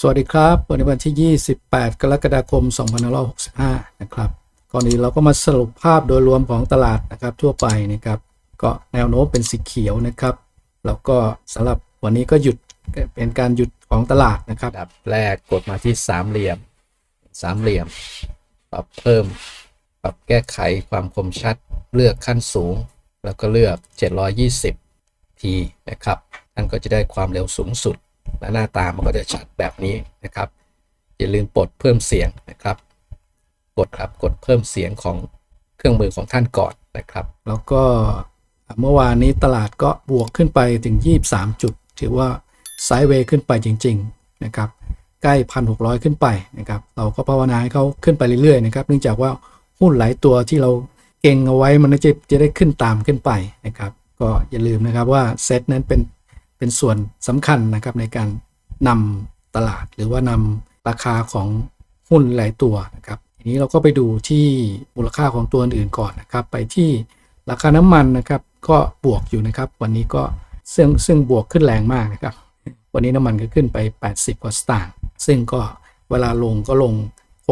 สวัสดีครับ วันนี้วันที่ 28 กรกฎาคม 2565 นะครับก่อนอื่นเราก็มาสรุปภาพโดยรวมของตลาดนะครับทั่วไปนะครับ ก็แนวโน้มเป็นสีเขียวนะครับ แล้วก็สำหรับวันนี้ก็หยุดเป็นการหยุดของตลาดนะครับดับแรกกดมาที่สามเหลี่ยมสามเหลี่ยม ปรับเพิ่ม ปรับแก้ไขความคมชัดเลือกขั้นสูง แล้วก็เลือก 720 t นะครับท่านก็จะได้ความเร็วสูงสุด และหน้าตามันก็จะชัดแบบนี้นะครับ อย่าลืมปลดเพิ่มเสียงนะครับ กดครับกดเพิ่มเสียงของเครื่องมือของท่านก่อนนะครับ แล้วก็เมื่อวานนี้ตลาดก็บวกขึ้นไปถึง 23 จุด ถือว่าไซด์เวย์ขึ้นไปจริง ๆนะครับใกล้1,600ขึ้นไปนะครับ เราก็ภาวนาให้เขาขึ้นไปเรื่อยๆนะครับ เนื่องจากว่าหุ้นหลายตัวที่เราเก่งเอาไว้มันจะจะได้ขึ้นตามขึ้นไปนะครับ ก็อย่าลืมนะครับว่าเซตนั้นเป็น เป็นส่วนสำคัญนะครับในการนำตลาด หรือว่านำราคาของหุ้นหลายตัวนะครับทีนี้เราก็ไปดูที่มูลค่าของตัวอื่นก่อนนะครับ ไปที่ราคาน้ำมันนะครับ ก็บวกอยู่นะครับ วันนี้ก็ซึ่งซึ่งบวกขึ้นแรงมากนะครับ วันนี้น้ำมันก็ขึ้นไป 80 กว่าสตางค์ซึ่งก็เวลาลงก็ลง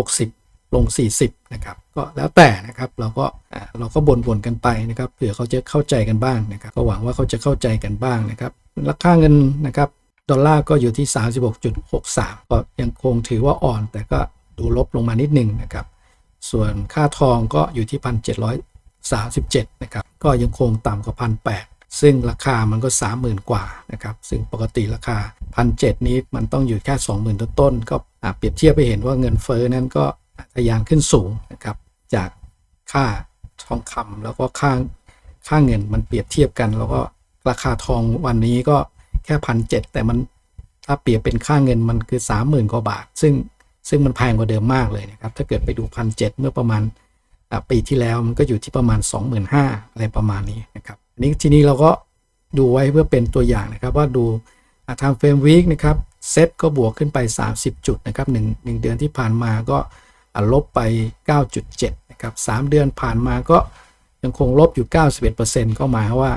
60 ลง 40 นะครับ ก็แล้วแต่นะครับเราก็อ่าเราก็บ่นๆกันไปนะครับเผื่อเขาจะเข้าใจกันบ้างนะครับก็หวังว่าเขาจะเข้าใจกันบ้างนะครับราคาเงินนะครับดอลลาร์ก็อยู่ที่ 36.63 ก็ยังคงถือว่าอ่อน แต่ก็ดูลบลงมานิดนึงนะครับส่วนค่าทองก็อยู่ที่ 1,737 นะครับก็ยังคงต่ำกว่า 1,800 ซึ่งราคามันก็ 30,000 กว่านะครับซึ่งปกติราคา 1,700 นี้มันต้องอยู่แค่ 20,000 ต้นๆก็อะเปรียบเทียบไปเห็นว่าเงินเฟ้อนั้นก็ทะยานขึ้นสูงนะครับ จากค่าทองคำแล้วก็ค่าค่าเงินมันเปรียบเทียบกัน แล้วก็ราคาทองวันนี้ก็แค่1,700แต่มันถ้าเปรียบเป็นค่าเงินมันคือ 30,000กว่าบาท ซึ่งซึ่งมันแพงกว่าเดิมมากเลยนะครับ ถ้าเกิดไปดูพันเเมื่อประมาณปีที่แล้วมันก็อยู่ที่ประมาณ 25,000อะไรประมาณนี้นะครับอันนี้ทีนี้เราก็ดูไว้เพื่อเป็นตัวอย่างนะครับ ว่าดูทางเฟรมวีคนะครับเซตก็บวกขึ้นไป 30 จุดนะครับ1 1เดือนที่ผ่านมาก็ลบไป 9.7 นะครับ3เดือนผ่านมาก็ยังคงลบอยู่ 91%ก็หมายความว่า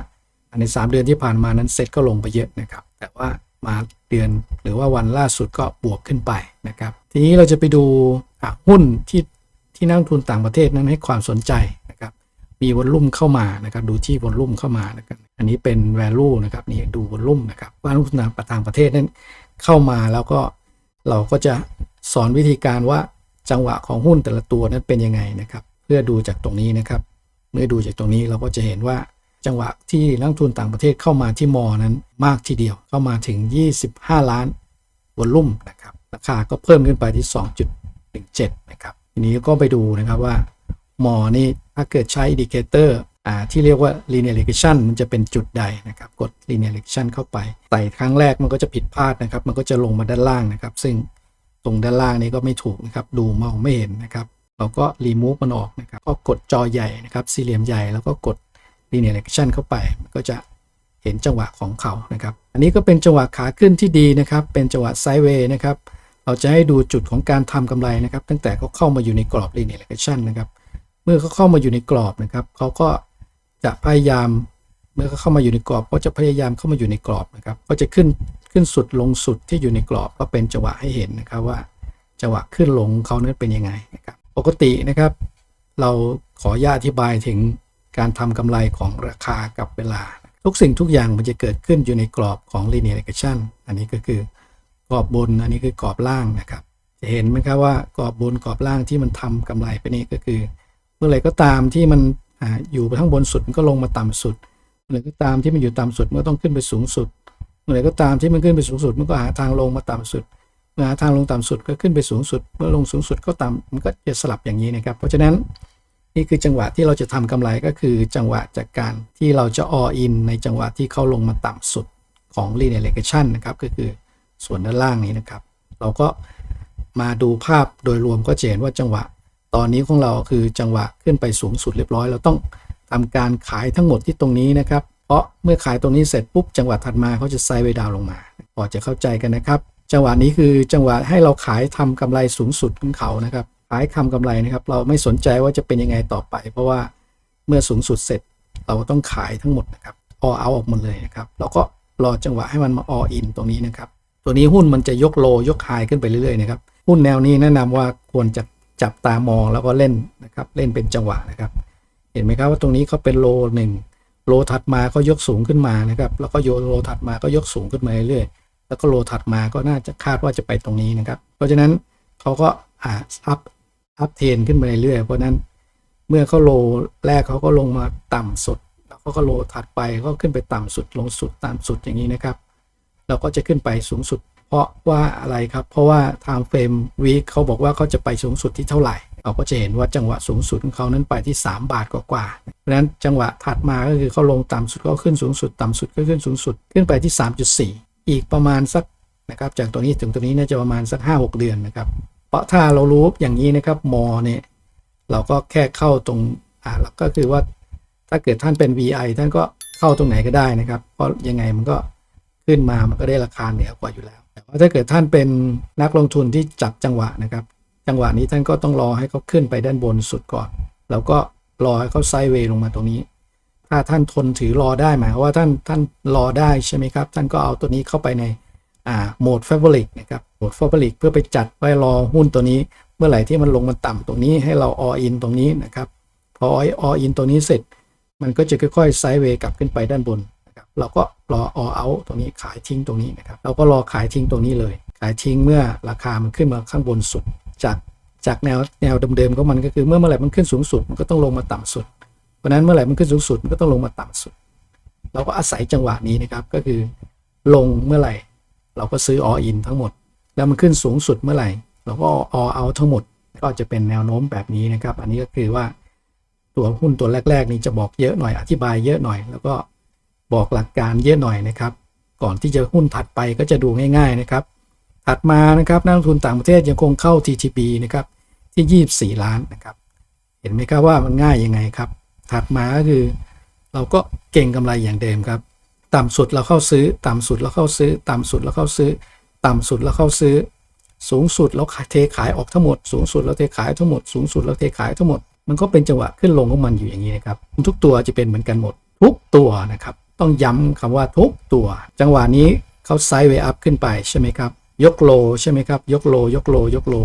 อันใน 3 เดือนที่ผ่านมานั้นเซตก็ลงไปเยอะนะครับ แต่ว่ามาเดือนหรือว่าวันล่าสุดก็บวกขึ้นไปนะครับ ทีนี้เราจะไปดูหุ้นที่ที่นักทุนต่างประเทศนั้นให้ความสนใจนะครับ มีวอลลุ่มเข้ามานะครับ ดูที่วอลลุ่มเข้ามานะครับ อันนี้เป็น value นะครับนี่ดูวอลลุ่มนะครับว่านักลงทุนต่างประเทศนั้นเข้ามาแล้วก็เราก็จะสอนวิธีการว่าจังหวะของหุ้นแต่ละตัวนั้นเป็นยังไงนะครับ พื่อดูจากตรงนี้นะครับ เมื่อดูจากตรงนี้เราก็จะเห็นว่าจังหวะที่นักทุนต่างประเทศเข้ามาที่มอนั้นมากทีเดียวเข้ามาถึง 25 ล้านวอลลุ่มนะครับราคาก็เพิ่มขึ้นไปที่ 2.17 นะครับ ทีนี้ก็ไปดูนะครับว่ามอนี่ถ้าเกิดใช้อินดิเคเตอร์ที่เรียกว่า linear regression มันจะเป็นจุดใดนะครับ กด linear regression เข้าไปไต่ครั้งแรกมันก็จะผิดพลาดนะครับ มันก็จะลงมาด้านล่างนะครับ ซึ่งตรงด้านล่างนี้ก็ไม่ถูกนะครับ ดูมองไม่เห็นนะครับ เราก็ remove มันออกนะครับก็กดจอใหญ่นะครับสี่เหลี่ยมใหญ่แล้วก็กด linear regression เข้าไปก็จะเห็นจังหวะของเขานะครับ อันนี้ก็เป็นจังหวะขาขึ้นที่ดีนะครับ เป็นจังหวะไซด์เวย์นะครับ เราจะให้ดูจุดของการทำกำไรนะครับ ตั้งแต่เขาเข้ามาอยู่ในกรอบ linear regression นะครับ เมื่อเขาเข้ามาอยู่ในกรอบนะครับเขาก็จะพยายาม เมื่อเขาเข้ามาอยู่ในกรอบ ก็จะพยายามเข้ามาอยู่ในกรอบนะครับ ก็จะขึ้นขึ้นสุดลงสุดที่อยู่ในกรอบ ก็เป็นจังหวะให้เห็นนะครับว่า จังหวะขึ้นลงเขานั้นเป็นยังไงนะครับ ปกตินะครับ เราขออนุญาตอธิบายถึงการทำกำไรของราคากับเวลา ทุกสิ่งทุกอย่างมันจะเกิดขึ้นอยู่ในกรอบของ linear regression อันนี้ก็คือกรอบบนอันนี้คือกรอบล่างนะครับ จะเห็นไหมครับว่ากรอบบนกรอบล่างที่มันทำกำไรไปนี่ก็คือ เมื่อไหร่ก็ตามที่มันออยู่ไปข้างบนสุดมันก็ลงมาต่ำสุดเมื่อไหร่ก็ตามที่มันอยู่ต่ำสุดมันก็ต้องขึ้นไปสูงสุดเมื่อไหร่ก็ตามที่มันขึ้นไปสูงสุดมันก็หาทางลงมาต่ำสุด เมื่อหาทางลงต่ำสุดก็ขึ้นไปสูงสุด เมื่อลงสูงสุดก็ต่ำมันก็จะสลับอย่างนี้นะครับ เพราะฉะนั้นนี่คือจังหวะที่เราจะทำกำไรก็คือจังหวะจากการที่เราจะ all in ในจังหวะที่เขาลงมาต่ำสุดของ linear regression นะครับ ก็คือส่วนด้านล่างนี้นะครับ เราก็มาดูภาพโดยรวมก็จะเห็นว่าจังหวะ ตอนนี้ของเราคือจังหวะขึ้นไปสูงสุดเรียบร้อย เราต้องทำการขายทั้งหมดที่ตรงนี้นะครับ เพราะเมื่อขายตรงนี้เสร็จปุ๊บจังหวะถัดมาเขาจะไซด์เวย์ดาวลงมาพอจะเข้าใจกันนะครับ จังหวะนี้คือจังหวะให้เราขายทำกำไรสูงสุดของเขานะครับขายคำกำไรนะครับ เราไม่สนใจว่าจะเป็นยังไงต่อไป เพราะว่าเมื่อสูงสุดเสร็จเราก็ต้องขายทั้งหมดนะครับ all out ออกหมดเลยนะครับแล้วก็รอจังหวะให้มันมา all in ตรงนี้นะครับ ตัวนี้หุ้นมันจะยกโลยกไฮขึ้นไปเรื่อยๆนะครับหุ้นแนวนี้แนะนำว่าควรจะจับตามองแล้วก็เล่นนะครับเล่นเป็นจังหวะนะครับ เห็นไหมครับว่าตรงนี้เขาเป็นโลหนึ่งโลถัดมาก็ยกสูงขึ้นมานะครับแล้วก็โยโลถัดมาก็ยกสูงขึ้นมาเรื่อยๆ แล้วก็โลถัดมาก็น่าจะคาดว่าจะไปตรงนี้นะครับ เพราะฉะนั้นเขาก็อ่าอัพอัพเทนขึ้นไปเรื่อยๆเพราะนั้นเมื่อเขาโลแรกเขาก็ลงมาต่ำสุด แล้วเขาก็โลถัดไปก็ขึ้นไปต่ำสุดลงสุดต่ำสุดอย่างนี้นะครับ เราก็จะขึ้นไปสูงสุด เพราะว่าอะไรครับ เพราะว่าทางเฟรมวีคเขาบอกว่าเขาจะไปสูงสุดที่เท่าไหร่ เราก็จะเห็นว่าจังหวะสูงสุดของเขานั้นไปที่ 3 บาทกว่าๆเพราะฉะนั้นจังหวะถัดมาก็คือเขาลงต่ำสุดก็ขึ้นสูงสุด ต่ำสุดก็ขึ้นสูงสุด ขึ้นไปที่ 3.4 อีกประมาณสักนะครับจากตัวนี้ถึงตัวนี้น่าจะประมาณสัก 5-6 เดือนนะครับ เพราะถ้าเรารู้อย่างนี้นะครับมอเนี่ยเราก็แค่เข้าตรงอ่าแล้วก็คือว่าถ้าเกิดท่านเป็น VI ท่านก็เข้าตรงไหนก็ได้นะครับ เพราะยังไงมันก็ขึ้นมามันก็ได้ราคาเหนือกว่าอยู่แล้ว แต่ว่าถ้าเกิดท่านเป็นนักลงทุนที่จับจังหวะนะครับ จังหวะนี้ท่านก็ต้องรอให้เขาขึ้นไปด้านบนสุดก่อน แล้วก็รอให้เขาไซด์เวย์ลงมาตรงนี้ ถ้าท่านทนถือรอได้หมายความว่าท่านท่านรอได้ใช่ไหมครับ ท่านก็เอาตัวนี้เข้าไปในอ่าโหมด Fabric นะครับโหมด Fabric เพื่อไปจัดไว้รอหุ้นตัวนี้ เมื่อไหร่ที่มันลงมาต่ำตรงนี้ให้เรา all in ตรงนี้นะครับ พอ all in ตัวนี้เสร็จ มันก็จะค่อยๆไซด์เวย์กลับขึ้นไปด้านบนนะครับเราก็รอ all out ตรงนี้ขายทิ้งตรงนี้นะครับเราก็รอขายทิ้งตรงนี้เลย ขายทิ้งเมื่อราคามันขึ้นมาข้างบนสุด จากจากแนวแนวเดิมๆของมันก็คือเมื่อเมื่อไหร่มันขึ้นสูงสุดมันก็ต้องลงมาต่ำสุด เพราะนั้นเมื่อไหร่มันขึ้นสูงสุดมันก็ต้องลงมาต่ำสุด เราก็อาศัยจังหวะนี้นะครับก็คือ ลงเมื่อไหร่ เราก็ซื้อ all in ทั้งหมด แล้วมันขึ้นสูงสุดเมื่อไหร่ เราก็ all out ทั้งหมด ก็จะเป็นแนวโน้มแบบนี้นะครับ อันนี้ก็คือว่าตัวหุ้นตัวแรก ๆ นี้จะบอกเยอะหน่อยอธิบายเยอะหน่อย แล้วก็บอกหลักการเยอะหน่อยนะครับ ก่อนที่จะหุ้นถัดไปก็จะดูง่ายๆนะครับ ถัดมานะครับนักลงทุนต่างประเทศยังคงเข้า TTB นะครับที่ 24 ล้านนะครับ เห็นไหมครับว่ามันง่ายยังไงครับ ถัดมาก็คือ เราก็เก่งกำไรอย่างเดิมครับ ต่ำสุดเราเข้าซื้อ ต่ำสุดเราเข้าซื้อ ต่ำสุดเราเข้าซื้อ ต่ำสุดเราเข้าซื้อ สูงสุดเราเทขายออกทั้งหมด สูงสุดเราเทขายทั้งหมด สูงสุดเราเทขายทั้งหมด มันก็เป็นจังหวะขึ้นลงของมันอยู่อย่างนี้นะครับ ทุกตัวจะเป็นเหมือนกันหมด ทุกตัวนะครับ ต้องย้ำคำว่าทุกตัว จังหวะนี้เขาไซด์เวอัพขึ้นไปใช่ไหมครับ ยกโลใช่ไหมครับ ยกโล ยกโล ยกโล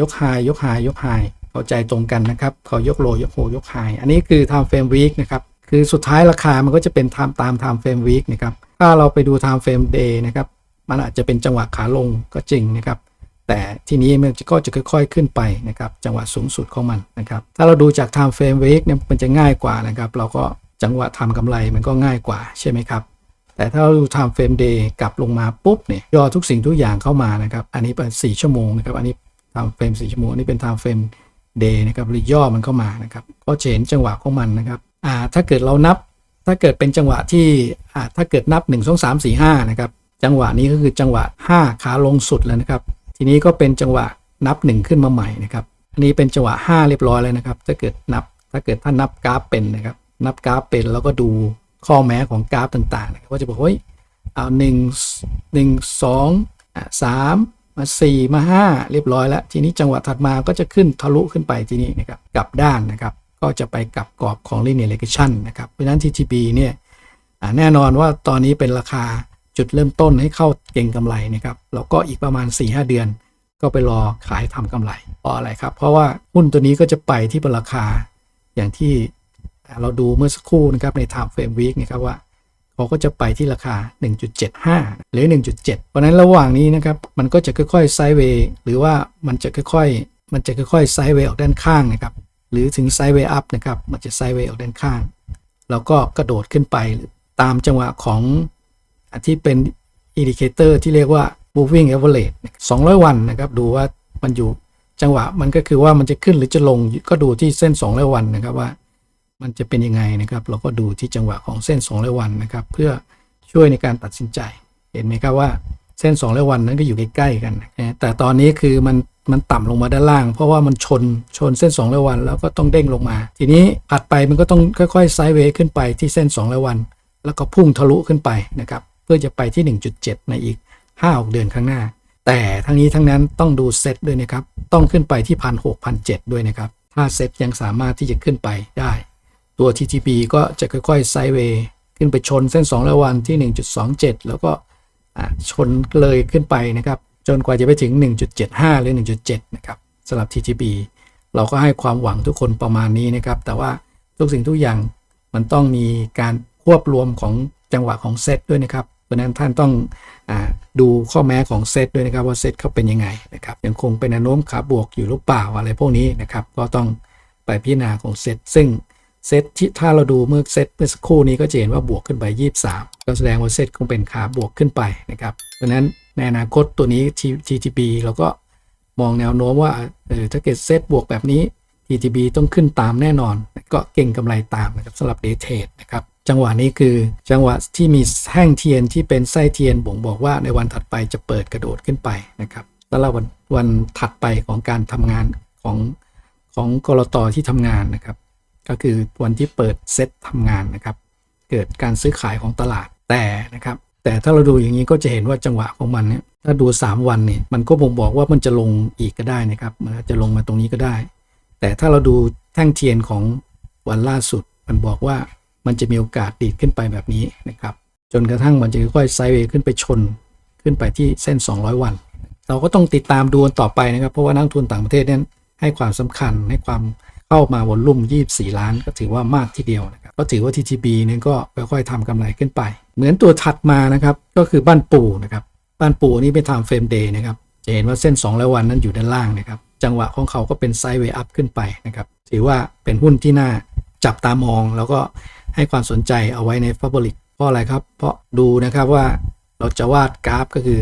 ยกไฮยกไฮยกไฮ เข้าใจตรงกันนะครับเขายกโลยกโฮยกไฮอันนี้คือ time frame week นะครับคือสุดท้ายราคามันก็จะเป็น time ตาม time frame week นะครับถ้าเราไปดู time frame day นะครับมันอาจจะเป็นจังหวะขาลงก็จริงนะครับแต่ทีนี้มันก็จะค่อย ๆ ขึ้นไปนะครับจังหวะสูงสุดของมันนะครับถ้าเราดูจาก time frame week เนี่ยมันจะง่ายกว่านะครับเราก็จังหวะทำกำไรมันก็ง่ายกว่าใช่ไหมครับแต่ถ้าเราดู time frame day กลับลงมาปุ๊บเนี่ยย่อทุกสิ่งทุกอย่างเข้ามานะครับอันนี้เป็น4ชั่วโมงนะครับอันนี้ time frame 4ชั่วโมงอันนี้เป็น time frame day นะครับหรือย่อมันเข้ามานะครับก็จะเห็นจังหวะของมันนะครับอ่าถ้าเกิดเรานับ ถ้าเกิดเป็นจังหวะที่อ่าถ้าเกิดนับ 1 2 3 4 5นะครับจังหวะนี้ก็คือจังหวะ 5 ขาลงสุดแล้วนะครับ ทีนี้ก็เป็นจังหวะนับ 1 ขึ้นมาใหม่นะครับอันนี้เป็นจังหวะ 5 เรียบร้อยแล้วนะครับ ถ้าเกิดนับถ้าเกิดท่านนับกราฟเป็นนะครับ นับกราฟเป็นแล้วก็ดูข้อแม้ของกราฟต่างๆนะครับว่าจะบอกเฮ้ยเอาหนึ่งหนึ่งสองอะสาม มาสี่มาห้าเรียบร้อยแล้ว ทีนี้จังหวะถัดมาก็จะขึ้นทะลุขึ้นไปทีนี้นะครับกลับด้านนะครับ ก็จะไปกลับกรอบของ linear regression นะครับ เพราะฉะนั้น TTB เนี่ยแน่นอนว่าตอนนี้เป็นราคาจุดเริ่มต้นให้เข้าเก่งกำไรนะครับแล้วก็อีกประมาณ 4-5 เดือน ก็ไปรอขายทำกำไรเพราะอะไรครับ เพราะว่าหุ้นตัวนี้ก็จะไปที่ราคาอย่างที่เราดูเมื่อสักครู่นะครับใน time frame week นะครับว่า เขาก็จะไปที่ราคา 1.75 หรือ 1.7 เพราะนั้นระหว่างนี้นะครับ มันก็จะค่อยๆไซด์เวย์หรือว่ามันจะค่อยๆ มันจะค่อยๆไซด์เวย์ออกด้านข้างนะครับ หรือถึงไซด์เวย์อัพนะครับ มันจะไซด์เวย์ออกด้านข้าง แล้วก็กระโดดขึ้นไปตามจังหวะของที่เป็นอินดิเคเตอร์ที่เรียกว่า moving average 200 วันนะครับ ดูว่ามันอยู่จังหวะมันก็คือว่ามันจะขึ้นหรือจะลงก็ดูที่เส้น 200 วันนะครับว่า มันจะเป็นยังไงนะครับ เราก็ดูที่จังหวะของเส้น2ร้อยวันนะครับ เพื่อช่วยในการตัดสินใจ เห็นไหมครับว่าเส้น2ร้อยวันนั้นก็อยู่ใกล้ๆกันนะแต่ตอนนี้คือมันมันต่ำลงมาด้านล่าง เพราะว่ามันชนชนเส้น2ร้อยวันแล้วก็ต้องเด้งลงมา ทีนี้ถัดไปมันก็ต้องค่อยๆไซด์เวย์ขึ้นไปที่เส้น2ร้อยวัน แล้วก็พุ่งทะลุขึ้นไปนะครับเพื่อจะไปที่ 1.7 ในอีก5-6เดือนข้างหน้า แต่ทั้งนี้ทั้งนั้นต้องดูเซตด้วยนะครับต้องขึ้นไปที่พันหกพันเจ็ดด้วยนะครับถ้าเซตยังสามารถที่จะขึ้นไปได้ ตัว TTP ก็จะค่อยๆไซด์เวย์ขึ้นไปชนเส้น 2ร้อยวันที่ 1.27 แล้วก็ชนเลยขึ้นไปนะครับ จนกว่าจะไปถึง 1.75 หรือ 1.7 นะครับสำหรับ TTB เราก็ให้ความหวังทุกคนประมาณนี้นะครับ แต่ว่าทุกสิ่งทุกอย่างมันต้องมีการควบรวมของจังหวะของเซตด้วยนะครับเพราะนั้นท่านต้องอดูข้อแม้ของเซตด้วยนะครับว่าเซตเขาเป็นยังไงนะครับยังคงเป็นแนวโน้มขาบวกอยู่หรือเปล่าอะไรพวกนี้นะครับ ก็ต้องไปพิจารณาของเซตซึ่ง เซตที่ถ้าเราดูเมื่อเซตเมื่อสักครู่นี้ก็จะเห็นว่าบวกขึ้นไป 23 ก็แสดงว่าเซตคงเป็นขาบวกขึ้นไปนะครับเพราะฉะนั้นในอนาคตตัวนี้ TTB เราก็มองแนวโน้มว่าเออถ้าเกิดเซตบวกแบบนี้ TTB ต้องขึ้นตามแน่นอน ก็เก่งกำไรตามนะครับสำหรับ day trade นะครับจังหวะนี้คือจังหวะที่มีแท่งเทียนที่เป็นไส้เทียนบ่งบอกว่าในวันถัดไปจะเปิดกระโดดขึ้นไปนะครับแล้ววันวันถัดไปของการทำงานของของกรตที่ทำงานนะครับ ก็คือวันที่เปิดเซตทำงานนะครับ เกิดการซื้อขายของตลาดแต่นะครับ แต่ถ้าเราดูอย่างนี้ก็จะเห็นว่าจังหวะของมันเนี่ยถ้าดู 3 วันเนี่ยมันก็บ่งบอกว่ามันจะลงอีกก็ได้นะครับมันจะลงมาตรงนี้ก็ได้ แต่ถ้าเราดูแท่งเทียนของวันล่าสุด มันบอกว่ามันจะมีโอกาสดีดขึ้นไปแบบนี้นะครับ จนกระทั่งมันจะค่อยๆไซด์เวย์ขึ้นไปชนขึ้นไปที่เส้น 200 วัน เราก็ต้องติดตามดูต่อไปนะครับ เพราะว่านักทุนต่างประเทศนั้นให้ความสำคัญให้ความ เข้ามาวอลลุ่ม 24 ล้าน ก็ถือว่ามากทีเดียวนะครับก็ถือว่า TTB เนี่ยก็ค่อยๆทำกำไรขึ้นไป เหมือนตัวถัดมานะครับก็คือบ้านปูนะครับบ้านปูนี่เป็น time frame day นะครับจะเห็นว่าเส้น200วันนั้นอยู่ด้านล่างนะครับจังหวะของเขาก็เป็นไซด์เวย์อัพขึ้นไปนะครับถือว่าเป็นหุ้นที่น่าจับตามองแล้วก็ให้ความสนใจเอาไว้ใน Fabric เพราะอะไรครับ เพราะดูนะครับว่าเราจะวาดกราฟก็คือ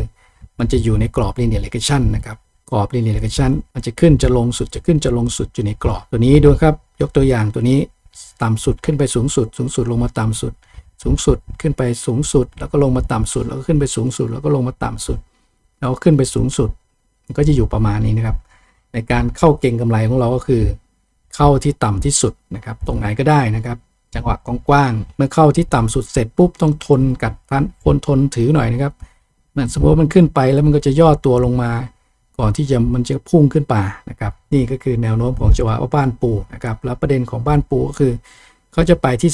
มันจะอยู่ในกรอบ linear regression นะครับ กรอบ linear regression มันจะขึ้นจะลงสุดจะขึ้นจะลงสุดอยู่ในกรอบตัวนี้ดูครับ ยกตัวอย่างตัวนี้ต่ำสุดขึ้นไปสูงสุด สูงสุดลงมาต่ำสุด สูงสุดขึ้นไปสูงสุด แล้วก็ลงมาต่ำสุด แล้วก็ขึ้นไปสูงสุด แล้วก็ลงมาต่ำสุด แล้วขึ้นไปสูงสุดมันก็จะอยู่ประมาณนี้นะครับ ในการเข้าเก่งกำไรของเราก็คือ เข้าที่ต่ำที่สุดนะครับ ตรงไหนก็ได้นะครับ จังหวะกว้างๆเมื่อเข้าที่ต่ำสุดเสร็จปุ๊บต้องทนกัดฟันคนทนถือหน่อยนะครับเหมือนสมมติมันขึ้นไปแล้วมันก็จะย่อตัวลงมา ก่อนที่จะมันจะพุ่งขึ้นไปนะครับ นี่ก็คือแนวโน้มของจังหวะว่าบ้านปูนะครับ แล้วประเด็นของบ้านปูก็คือเขาจะไปที่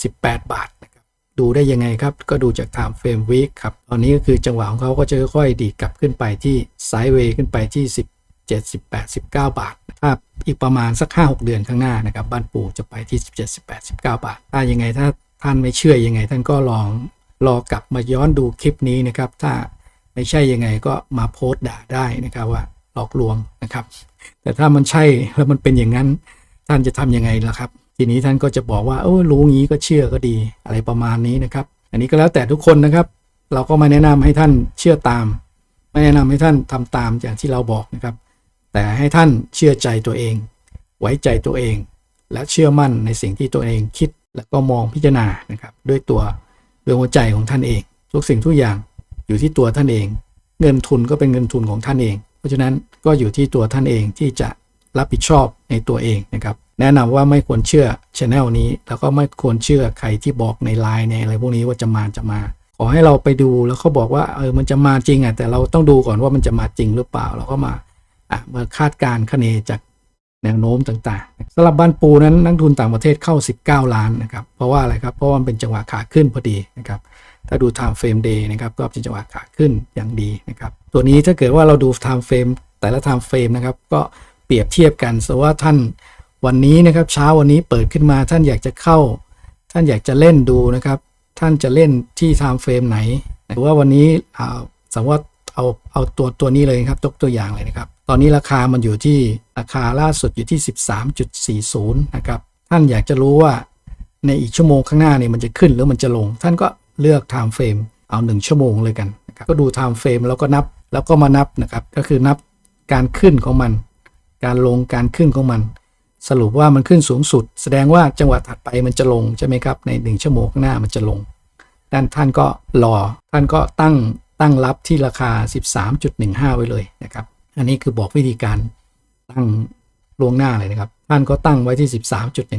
17-18 บาทนะครับ ดูได้ยังไงครับ ก็ดูจาก time frame week ครับ ตอนนี้ก็คือจังหวะของเขาก็จะค่อยๆ ดีกลับขึ้นไปที่ไซด์เวย์ขึ้นไปที่ 17 18 19 บาทถ้าอีกประมาณสัก 5-6 เดือนข้างหน้านะครับ บ้านปูจะไปที่ 17 18 19 บาท ถ้ายังไงถ้าท่านไม่เชื่อยังไง ท่านก็ลองรอกลับมาย้อนดูคลิปนี้นะครับ ถ้า ไม่ใช่ยังไงก็มาโพสต์ด่าได้นะครับว่าหลอกลวงนะครับ แต่ถ้ามันใช่แล้วมันเป็นอย่างนั้นท่านจะทำยังไงล่ะครับ ทีนี้ท่านก็จะบอกว่าเออรู้งี้ก็เชื่อก็ดีอะไรประมาณนี้นะครับ อันนี้ก็แล้วแต่ทุกคนนะครับ เราก็ไม่แนะนำให้ท่านเชื่อตาม ไม่แนะนำให้ท่านทำตามอย่างที่เราบอกนะครับ แต่ให้ท่านเชื่อใจตัวเอง ไว้ใจตัวเอง และเชื่อมั่นในสิ่งที่ตัวเองคิดแล้วก็มองพิจารณานะครับ ด้วยตัวด้วยหัวใจของท่านเอง ทุกสิ่งทุกอย่าง อยู่ที่ตัวท่านเอง เงินทุนก็เป็นเงินทุนของท่านเอง เพราะฉะนั้นก็อยู่ที่ตัวท่านเองที่จะรับผิดชอบในตัวเองนะครับ แนะนำว่าไม่ควรเชื่อช anel นี้ แล้วก็ไม่ควรเชื่อใครที่บอกในไลน์ในอะไรพวกนี้ว่าจะมาจะมา ขอให้เราไปดูแล้วเขาบอกว่าเออมันจะมาจริงอะแต่เราต้องดูก่อนว่ามันจะมาจริงหรือเปล่าเราก็มาอะมาคาดการคะเนจากแนวโน้มต่างๆสำหรับบ้านปูนั้นนักทุนต่างประเทศเข้า 19 ล้านนะครับเพราะว่าอะไรครับเพราะว่ามันเป็นจังหวะขาขึ้นพอดีนะครับ ถ้าดู time frame day นะครับก็เป็นจังหวะขาขึ้นอย่างดีนะครับตัวนี้ถ้าเกิดว่าเราดู time frame แต่ละ time frame นะครับก็เปรียบเทียบกันสว่าท่านวันนี้นะครับเช้าวันนี้เปิดขึ้นมาท่านอยากจะเข้า ท่านอยากจะเล่นดูนะครับ ท่านจะเล่นที่ time frame ไหนหรือว่าวันนี้อ่าสมมติว่าเอาเอาตัวตัวนี้เลยครับยกตัวอย่างเลยนะครับ ตอนนี้ราคามันอยู่ที่ราคาล่าสุดอยู่ที่ 13.40 นะครับ ท่านอยากจะรู้ว่าในอีกชั่วโมงข้างหน้าเนี่ยมันจะขึ้นหรือมันจะลง ท่านก็ เลือก time frame เอา 1 ชั่วโมงเลยกันนะครับก็ดู time frame แล้วก็นับแล้วก็มานับนะครับ ก็คือนับการขึ้นของมัน การลงการขึ้นของมัน สรุปว่ามันขึ้นสูงสุด แสดงว่าจังหวะถัดไปมันจะลงใช่ไหมครับใน 1 ชั่วโมงข้างหน้ามันจะลงด้านท่านก็รอท่านก็ตั้งตั้งรับที่ราคา 13.15 ไว้เลยนะครับ อันนี้คือบอกวิธีการตั้งล่วงหน้าเลยนะครับ ท่านก็ตั้งไว้ที่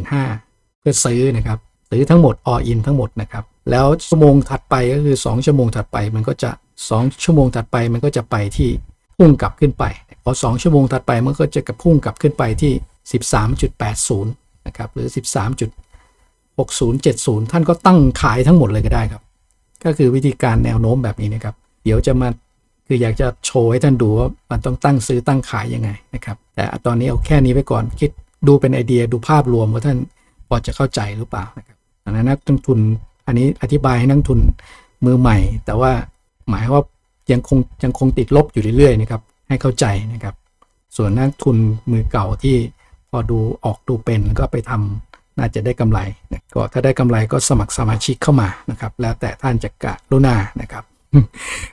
13.15 เพื่อซื้อนะครับซื้อทั้งหมด all in ทั้งหมดนะครับ แล้วชั่วโมงถัดไปก็คือ 2 ชั่วโมงถัดไปมันก็จะ 2 ชั่วโมงถัดไปมันก็จะไปที่พุ่งกลับขึ้นไป พอ 2 ชั่วโมงถัดไปมันก็จะกระพุ่งกลับขึ้นไปที่ 13.80 นะครับหรือ 13.6070 ท่านก็ตั้งขายทั้งหมดเลยก็ได้ครับ ก็คือวิธีการแนวโน้มแบบนี้นะครับ เดี๋ยวจะมาคืออยากจะโชว์ให้ท่านดูว่ามันต้องตั้งซื้อตั้งขายยังไงนะครับ แต่ตอนนี้เอาแค่นี้ไปก่อนคิดดูเป็นไอเดียดูภาพรวมว่าท่านพอจะเข้าใจหรือเปล่านะครับดังนั้นนักลงทุน อันนี้อธิบายให้นักทุนมือใหม่ แต่ว่าหมายว่ายังคงยังคงติดลบอยู่เรื่อยๆนะครับให้เข้าใจนะครับ ส่วนนักทุนมือเก่าที่พอดูออกดูเป็นก็ไปทำน่าจะได้กำไรนะก็ถ้าได้กำไรก็สมัครสมาชิกเข้ามานะครับ แล้วแต่ท่านจะกะลุหน้านะครับ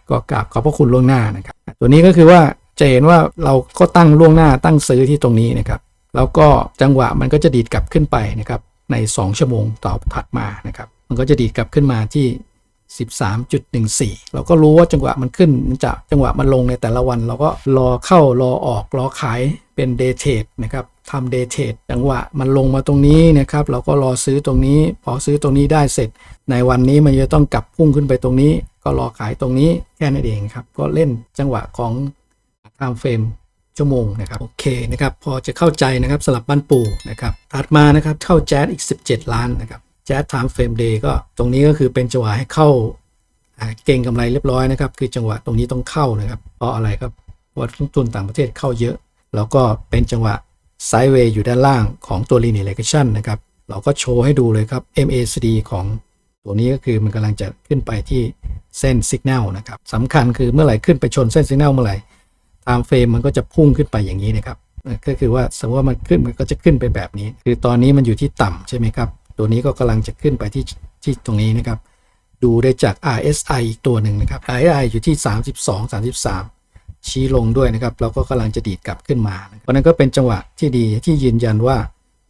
ก็กราบขอบพระคุณล่วงหน้านะครับ ตัวนี้ก็คือว่าจะเห็นว่าเราก็ตั้งล่วงหน้าตั้งซื้อที่ตรงนี้นะครับ แล้วก็จังหวะมันก็จะดีดกลับขึ้นไปนะครับใน 2 ชั่วโมงต่อถัดมานะครับ มันก็จะดีดกลับขึ้นมาที่ 13.14 เราก็รู้ว่าจังหวะมันขึ้นมันจะจังหวะมันลงในแต่ละวัน เราก็รอเข้ารอออกรอขายเป็นเดย์เทรดนะครับทำเดย์เทรดจังหวะมันลงมาตรงนี้นะครับ เราก็รอซื้อตรงนี้ พอซื้อตรงนี้ได้เสร็จ ในวันนี้มันจะต้องกลับพุ่งขึ้นไปตรงนี้ ก็รอขายตรงนี้แค่นั้นเองครับ ก็เล่นจังหวะของ time frame ชั่วโมงนะครับโอเคนะครับพอจะเข้าใจนะครับสลับบ้านปูนะครับถัดมานะครับเข้าแจ๊สอีก 17 ล้านนะครับ แจ๊ส time frame day ก็ตรงนี้ก็คือเป็นจังหวะให้เข้าเก่งกำไรเรียบร้อยนะครับ คือจังหวะตรงนี้ต้องเข้านะครับ เพราะอะไรครับเพราะว่าลงทุนต่างประเทศเข้าเยอะ แล้วก็เป็นจังหวะไซด์เวย์อยู่ด้านล่างของตัว linear regression นะครับ เราก็โชว์ให้ดูเลยครับ MACD ของตัวนี้ก็คือมันกำลังจะขึ้นไปที่เส้น Signal นะครับสำคัญคือเมื่อไหร่ขึ้นไปชนเส้น Signal เมื่อไหร่ time frame มันก็จะพุ่งขึ้นไปอย่างนี้นะครับก็คือว่าสมมติว่ามันขึ้นมันก็จะขึ้นไปแบบนี้ คือตอนนี้มันอยู่ที่ต่ำใช่ไหมครับ ตัวนี้ก็กำลังจะขึ้นไปที่ที่ตรงนี้นะครับ ดูได้จาก RSI อีกตัวหนึ่งนะครับ RSI อยู่ที่ 32 33 ชี้ลงด้วยนะครับ เราก็กำลังจะดีดกลับขึ้นมา เพราะนั้นก็เป็นจังหวะที่ดีที่ยืนยันว่า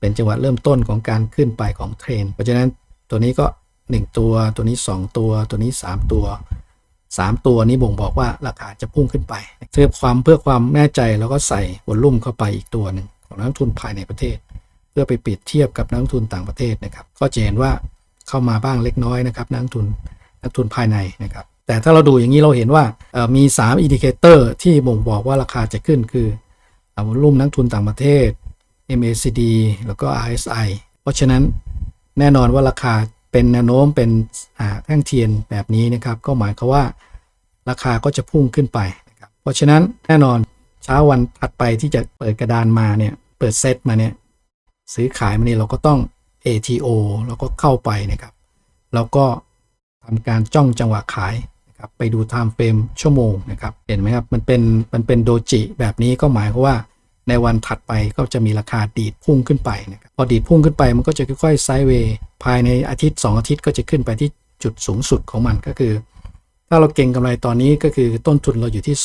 เป็นจังหวะเริ่มต้นของการขึ้นไปของเทรนด์เพราะฉะนั้นตัวนี้ก็ 1 ตัว ตัวนี้ 2 ตัว ตัวนี้ 3 ตัว 3 ตัวนี้บ่งบอกว่าราคาจะพุ่งขึ้นไปเพื่อความเพื่อความแน่ใจเราก็ใส่วอลลุ่มเข้าไปอีกตัวหนึ่งของนักทุนภายในประเทศ พื่อไปเปรียบเทียบกับนักลงทุนต่างประเทศนะครับ ก็จะเห็นว่าเข้ามาบ้างเล็กน้อยนะครับนักลงทุนนักลงทุนภายในนะครับ แต่ถ้าเราดูอย่างนี้เราเห็นว่ามี3อินดิเคเตอร์ที่บ่งบอกว่าราคาจะขึ้นคือวอลุ่มนักลงทุนต่างประเทศ MACD แล้วก็ RSI เพราะฉะนั้นแน่นอนว่าราคาเป็นแนวโน้มเป็นอ่าแท่งเทียนแบบนี้นะครับ ก็หมายความว่าราคาก็จะพุ่งขึ้นไปนะครับเพราะฉะนั้นแน่นอนเช้าวันถัดไปที่จะเปิดกระดานมาเนี่ยเปิดเซตมาเนี่ย ซื้อขายมาเนี่ยเราก็ต้อง ATO แล้วก็เข้าไปนะครับ แล้วก็ทำการจ้องจังหวะขายนะครับไปดู time frame ชั่วโมงนะครับ เห็นไหมครับ มันเป็นมันเป็นโดจิแบบนี้ก็หมายความว่าในวันถัดไปก็จะมีราคาดีดพุ่งขึ้นไปนะครับพอดีดพุ่งขึ้นไปมันก็จะค่อยๆไซด์เวย์ภายในอาทิตย์ 2 อาทิตย์ก็จะขึ้นไปที่จุดสูงสุดของมันก็คือ ถ้าเราเก่งกำไรตอนนี้ก็คือต้นทุนเราอยู่ที่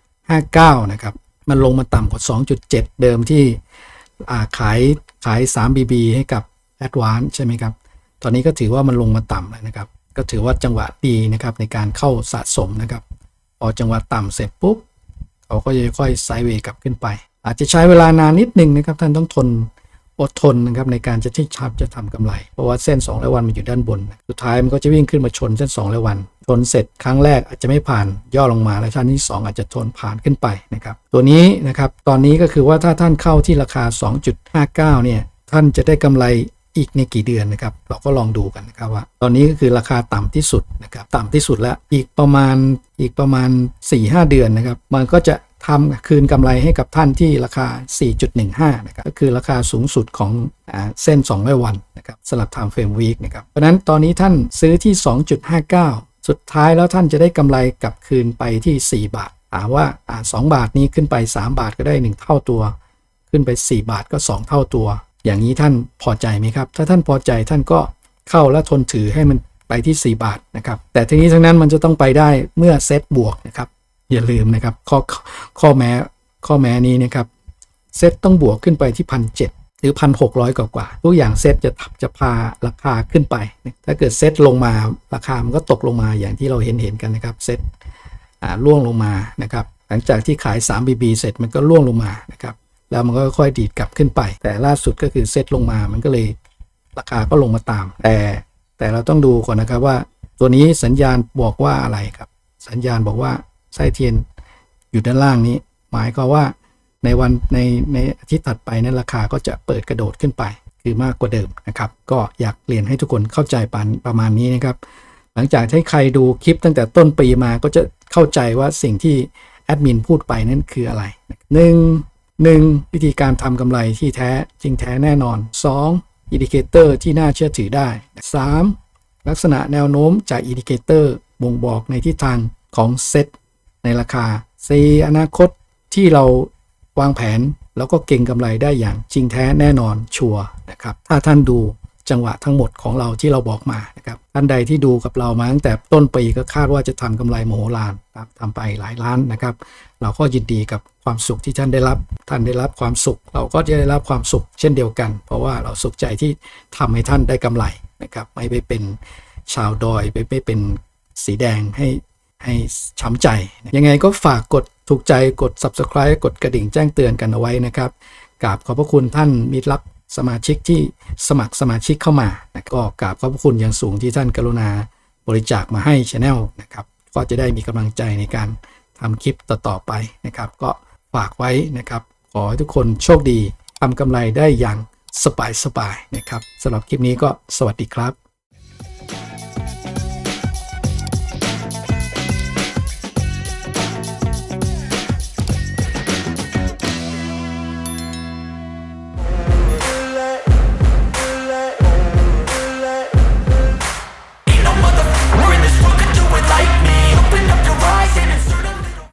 2.59 นะครับ มันลงมาต่ำกว่า 2.7 เดิมที่ ขายขาย 3BB ให้กับ a d v a n c e ใช่ไหมครับ ตอนนี้ก็ถือว่ามันลงมาต่ำแล้วนะครับ ก็ถือว่าจังหวะดีนะครับในการเข้าสะสมนะครับ พอจังหวะต่ำเสร็จปุ๊บเขาก็จะค่อยไซด์เวย์กลับขึ้นไป อาจจะใช้เวลานานนิดนึงนะครับ ท่านต้องทน อดทนนะครับในการจะที่ชับจะทำกำไร เพราะว่าเส้น2ร้อยวันมันอยู่ด้านบน สุดท้ายมันก็จะวิ่งขึ้นมาชนเส้น2ร้อยวัน ชนเสร็จครั้งแรกอาจจะไม่ผ่านย่อลงมาแล้วชั้นที่ 2 อาจจะทนผ่านขึ้นไปนะครับตัวนี้นะครับตอนนี้ก็คือว่าถ้าท่านเข้าที่ราคา 2.59 เนี่ยท่านจะได้กำไรอีกในกี่เดือนนะครับเราก็ลองดูกันนะครับว่า ตอนนี้ก็คือราคาต่ำที่สุดนะครับต่ำที่สุดแล้วอีกประมาณอีกประมาณ 4-5 เดือนนะครับมันก็จะ ทำคืนกำไรให้กับท่านที่ราคา 4.15 นะครับก็คือราคาสูงสุดของอเส้น 200 วันนะครับสลับ time frame week นะครับเพราะนั้นตอนนี้ท่านซื้อที่ 2.59 สุดท้ายแล้วท่านจะได้กำไรกลับคืนไปที่ 4 บาทถามว่าอ่า2บาทนี้ขึ้นไป 3 บาทก็ได้ 1 เท่าตัว ขึ้นไป 4 บาทก็ 2 เท่าตัว อย่างนี้ท่านพอใจไหมครับ ถ้าท่านพอใจท่านก็เข้าและทนถือให้มันไปที่ 4 บาทนะครับแต่ทีนี้ทั้งนั้นมันจะต้องไปได้เมื่อเซตบวกนะครับ อย่าลืมนะครับ ข้อข้อแม้ข้อแม้นี้นะครับเซตต้องบวกขึ้นไปที่พันเหรือพันหกกว่ากว่าๆทุกอย่างเซตจะจะพาราคาขึ้นไป ถ้าเกิดเซตลงมาราคามันก็ตกลงมาอย่างที่เราเห็นเห็นกันนะครับเซตอ่าล่วงลงมานะครับ หลังจากที่ขาย 3BB เสร็จมันก็ล่วงลงมานะครับแล้วมันก็ค่อยดีดกลับขึ้นไป แต่ล่าสุดก็คือเซตลงมามันก็เลยราคาก็ลงมาตาม แต่แต่เราต้องดูก่อนนะครับว่า ตัวนี้สัญญาณบอกว่าอะไรครับ สัญญาณบอกว่า ไส้เทียนอยู่ด้านล่างนี้ หมายก็ว่าในวันในในอาทิตย์ถัดไปนั้นราคาก็จะเปิดกระโดดขึ้นไป คือมากกว่าเดิมนะครับ ก็อยากเรียนให้ทุกคนเข้าใจปานประมาณนี้นะครับ หลังจากที่ใครดูคลิปตั้งแต่ต้นปีมาก็จะเข้าใจว่าสิ่งที่แอดมินพูดไปนั่นคืออะไร 1. 1. วิธีการทำกำไรที่แท้จริงแท้แน่นอน 2. อินดิเคเตอร์ที่น่าเชื่อถือได้ 3. ลักษณะแนวโน้มจากอินดิเคเตอร์บ่งบอกในทิศทางของเซต ในราคา 4. อนาคตที่เราวางแผนแล้วก็เก่งกำไรได้อย่างจริงแท้แน่นอนชัวร์นะครับ ถ้าท่านดูจังหวะทั้งหมดของเราที่เราบอกมานะครับท่านใดที่ดูกับเรามาตั้งแต่ต้นปีก็คาดว่าจะทำกำไรมโหฬารครับทำไปหลายล้านนะครับ เราก็ยินดีกับความสุขที่ท่านได้รับ ท่านได้รับความสุข เราก็จะได้รับความสุขเช่นเดียวกัน เพราะว่าเราสุขใจที่ทำให้ท่านได้กำไรนะครับ ไม่ไปเป็นชาวดอยไม่ไปเป็นสีแดงให้ ให้ช้ำใจ ยังไงก็ฝากกดถูกใจกด subscribe กดกระดิ่งแจ้งเตือนกันเอาไว้นะครับกราบขอบพระคุณท่านมิตรรักสมาชิกที่สมัครสมาชิกเข้ามา ก็กราบขอบพระคุณอย่างสูงที่ท่านกรุณาบริจาคมาให้ช anel นะครับ ก็จะได้มีกำลังใจในการทำคลิปต่อๆไปนะครับ ก็ฝากไว้นะครับ ขอให้ทุกคนโชคดีทำกำไรได้อย่างสบายๆนะครับสำหรับคลิปนี้ก็สวัสดีครับ